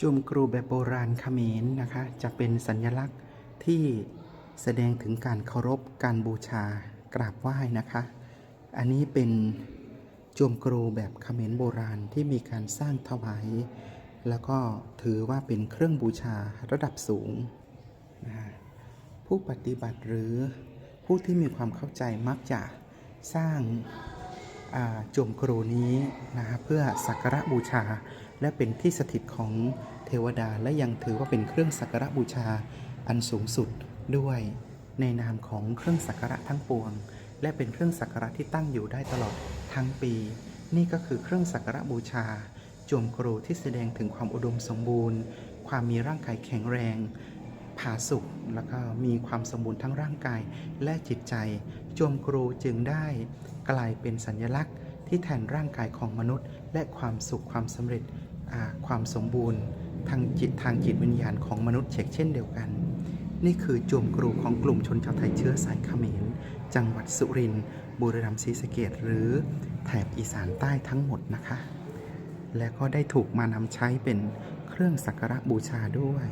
จุมกรูแบบโบราณเขมรนะคะ จะเป็นสัญลักษณ์ที่แสดงถึงการเคารพการบูชากราบไหว้นะคะ อันนี้เป็นจวมกรูแบบเขมรโบราณที่มีการสร้างถวาย แล้วก็ถือว่าเป็นเครื่องบูชาระดับสูงนะะผู้ปฏิบัติหรือผู้ที่มีความเข้าใจมักจะสร้างอ่าจมกรูนี้นะะเพื่อสักการะบูชา และเป็นที่สถิตของเทวดาและยังถือว่าเป็นเครื่องสักการะบูชาอันสูงสุดด้วยในนามของเครื่องสักการะทั้งปวง และเป็นเครื่องสักการะที่ตั้งอยู่ได้ตลอดทั้งปี นี่ก็คือเครื่องสักการะบูชา จวมกรูที่แสดงถึงความอุดมสมบูรณ์ ความมีร่างกายแข็งแรงผาสุกแล้วก็มีความสมบูรณ์ทั้งร่างกายและจิตใจ จวมกรูจึงได้กลายเป็นสัญลักษณ์ ที่แทนร่างกายของมนุษย์ และความสุขความสำเร็จความสมบูรณ์ ทางจิตทางจิตวิญญาณของมนุษย์เชกเช่นเดียวกัน นี่คือจวมกรูของกลุ่มชนชาวไทยเชื้อสายเขมร จังหวัดสุรินทร์บุรีรัมย์ศรีสะเกดหรือแถบอีสานใต้ทั้งหมดนะคะ และก็ได้ถูกมานำใช้เป็นเครื่องสักการะบูชาด้วย